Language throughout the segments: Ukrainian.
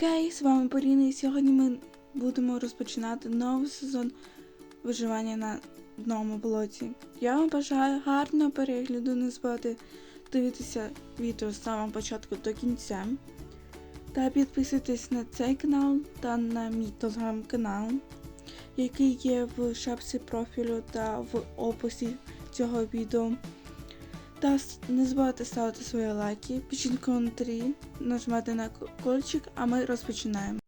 Гей, з вами Поліна, і сьогодні ми будемо розпочинати новий сезон виживання на одному болоті. Я вам бажаю гарного перегляду, не забувайте дивитися відео з самого початку до кінця. Та підписуйтесь на цей канал та на мій телеграм-канал, який є в шапці профілю та в описі цього відео. Та не забувайте ставити свої лайки, пишіть коментарі, нажимати на колокольчик, а ми розпочинаємо.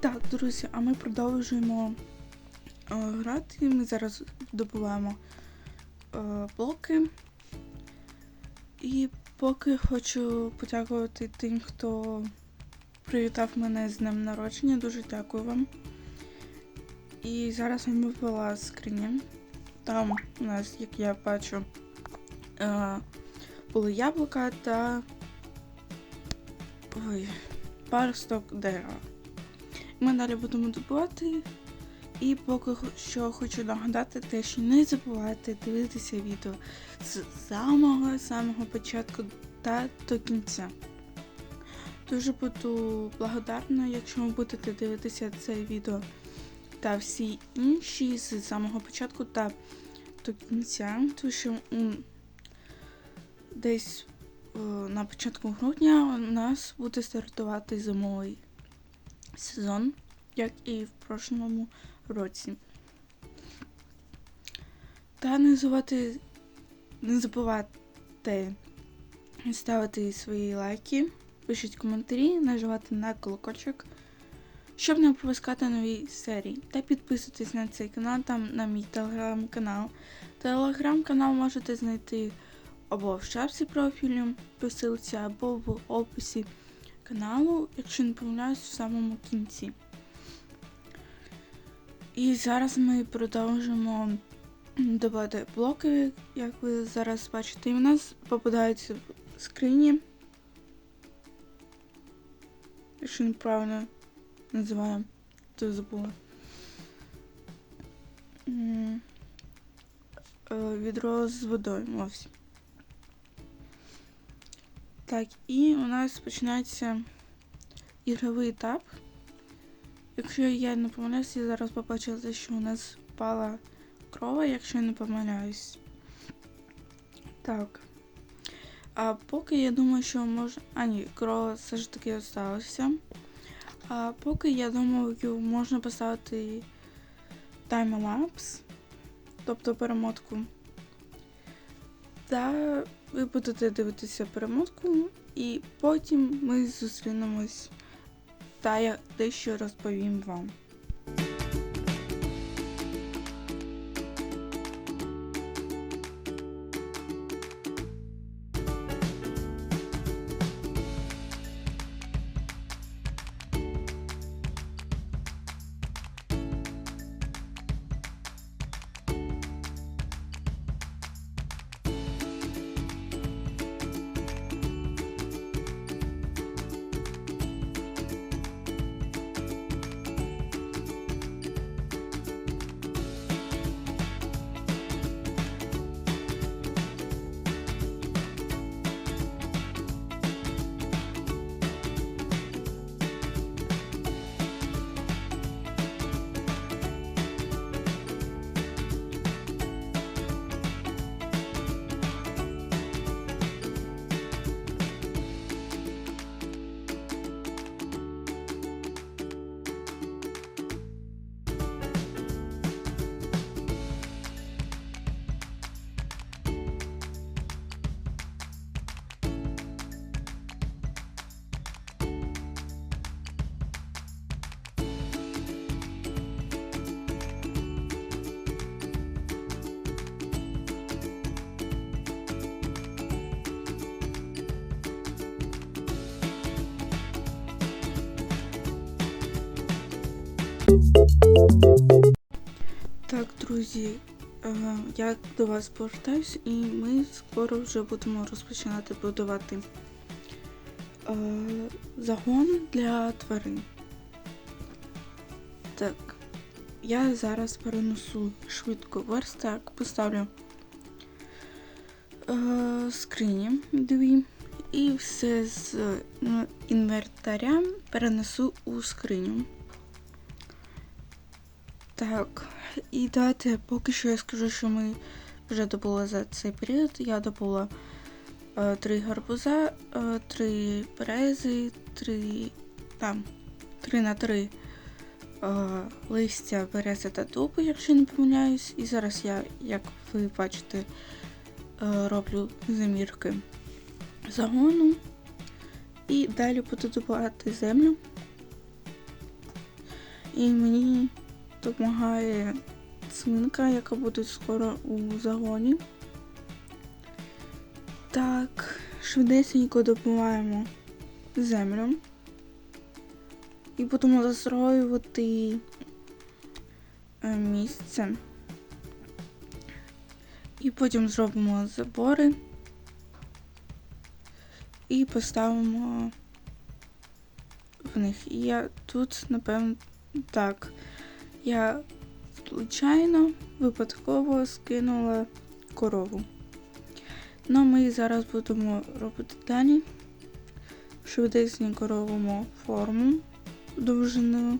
Так, друзі, а ми продовжуємо е, грати. Ми зараз добуваємо е, блоки. І поки хочу подякувати тим, хто привітав мене з днем народження. Дуже дякую вам. І зараз він вивела скриня. Там у нас, як я бачу, е, були яблука та ой, паросток дерева. Ми далі будемо добувати. І поки що хочу нагадати те, що не забувайте дивитися відео з самого самого початку та до кінця. Дуже буду благодарна, якщо ви будете дивитися це відео та всі інші з самого початку та до кінця, тому м, десь е, на початку грудня у нас буде стартувати зимовий сезон, як і в прошлому році. Та не забувати, не забувати ставити свої лайки, пишіть коментарі, нажимати на колокольчик щоб не пропускати нові серії. Та підписуйтесь на цей канал, там на мій телеграм-канал. Телеграм-канал можете знайти або в шапці профілю по ссылці, або в описі каналу, якщо не помиляюсь, в самому кінці. І зараз ми продовжимо добавити блоки, як ви зараз бачите. І в нас попадаються в скрині. Якщо неправильно називаємо, то забула. Е, Відро з водою. Ось. Так, і у нас починається ігровий етап. Якщо я не помиляюсь, я зараз побачила, що у нас впала крова, якщо я не помиляюсь. Так. А поки я думаю, що може. А ні, крова все ж таки залишилася. А поки я думаю, можна поставити таймлапс, тобто перемотку. Та ви будете дивитися перемотку, і потім ми зустрінемось та я дещо розповім вам. Так, друзі, е, я до вас повертаюсь і ми скоро вже будемо розпочинати будувати е, загон для тварин. Так, я зараз перенесу швидко верстак, поставлю е, скрині дві. І все з інвентаря перенесу у скриню. Так, і давайте поки що я скажу, що ми вже добули за цей період. Я добула е, три гарбуза, е, три берези, три там, три на три е, листя берези та дубу, якщо не помиляюсь. І зараз я, як ви бачите, е, роблю замірки загону. І далі буду добувати землю. І мені допомагає свинка, яка буде скоро у загоні. Так, швидесенько добуваємо землю. І будемо застроювати е, місце. І потім зробимо забори. І поставимо в них. І я тут, напевно, так. Я случайно, випадково скинула корову. Ну, ми зараз будемо робити далі. Швидесенько робимо форму довжиною.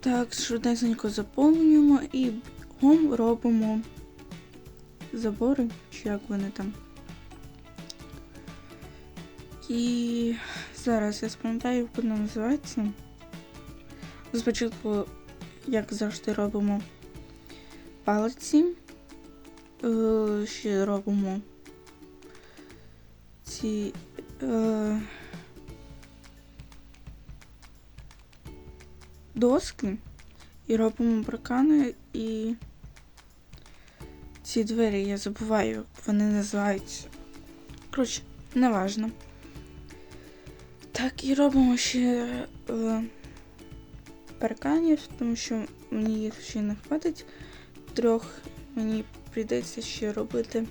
Так, швидесенько заповнюємо і бігом робимо забори, чи як вони там. І зараз я спам'ятаю, як воно називається. Спочатку, як завжди, робимо палиці. Е, Ще робимо ці е, доски і робимо бракани і ці двері я забуваю, як вони називаються. Коротше, неважно. Так, і робимо ще е, парканів, тому що мені їх ще не хватить. Трьох мені прийдеться ще робити.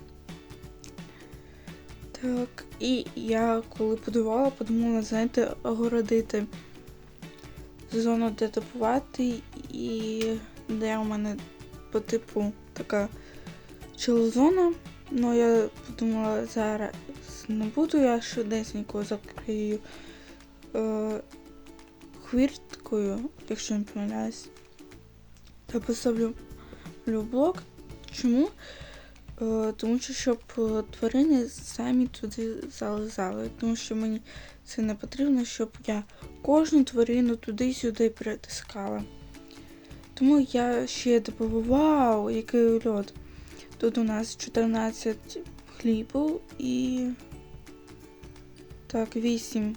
Так, і я коли будувала, подумала, знаєте, огородити зону, де добувати, і де у мене по типу така чолозона. Ну я подумала, зараз не буду, я швидесенько закрию е, хвірткою, якщо не помиляюсь. Та поставлю блок. Чому? Е, тому що щоб е, тварини самі туди залазали. Тому що мені це не потрібно, щоб я кожну тварину туди-сюди притискала. Тому я ще добавила, вау, який льод. Тут у нас 14 хлібу і так, 8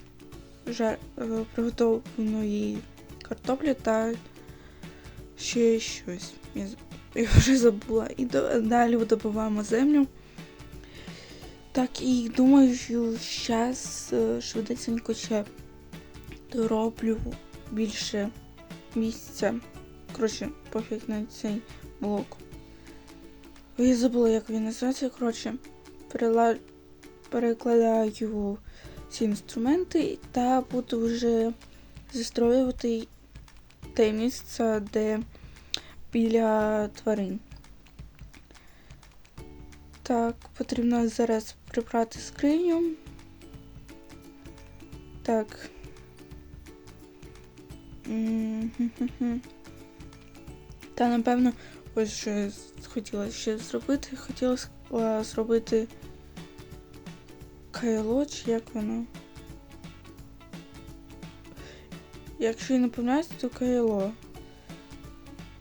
жар... е, приготовленої картоплі та ще щось. Я, я вже забула. І далі добуваємо землю. Так, і думаю, що зараз швидесенько ще дороблю більше місця. Коротше, пофіг на цей блок. Я забула, як він називається. Коротше, перела... перекладаю ці інструменти та буду вже застроювати те місце, де біля тварин. Так, потрібно зараз прибрати скриню. Так. Та напевно, ось що я хотіла ще зробити. Хотіла зробити кайло, чи як воно. Якщо не помиляюсь, то кайло.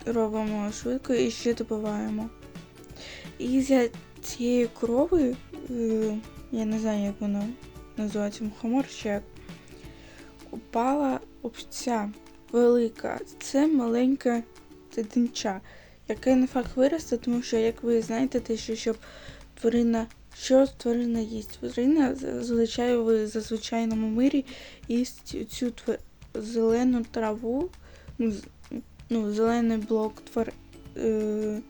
Робимо швидко і ще добиваємо. І з цієї корови, е, я не знаю, як воно називається мухомор чи як, упала овця велика. Це маленька дитинча, яке не факт виросте, тому що, як ви знаєте, те, що щоб тварина, що тварина їсть? Тварина зазвичай в зазвичайному мирі їсть цю тва- зелену траву, ну, ну, зелений блок твар. Е,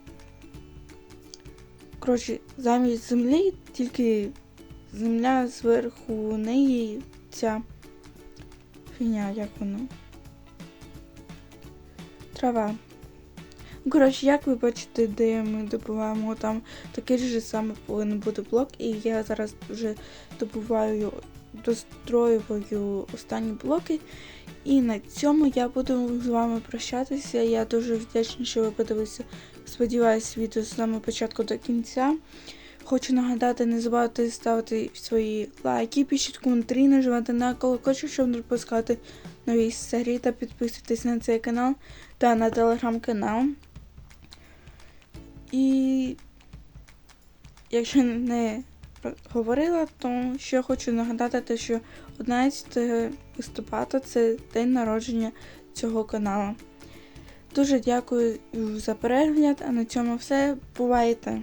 коротше, замість землі тільки земля зверху неї ця фігня, як воно. Трава. Ну, коротше, як ви бачите, де ми добуваємо там такий же саме повинен бути блок, і я зараз вже добуваю, достроюю останні блоки. І на цьому я буду з вами прощатися. Я дуже вдячна, що ви подивилися. Сподіваюсь, відео з самого початку до кінця. Хочу нагадати, не забувайте ставити свої лайки, пишіть коментарі, нажимати на колокольчик, щоб не пропускати нові серії та підписуйтесь на цей канал та на телеграм-канал. І якщо не говорила, то ще хочу нагадати, те, що 11 листопада це день народження цього каналу. Дуже дякую за перегляд, а на цьому все. Бувайте!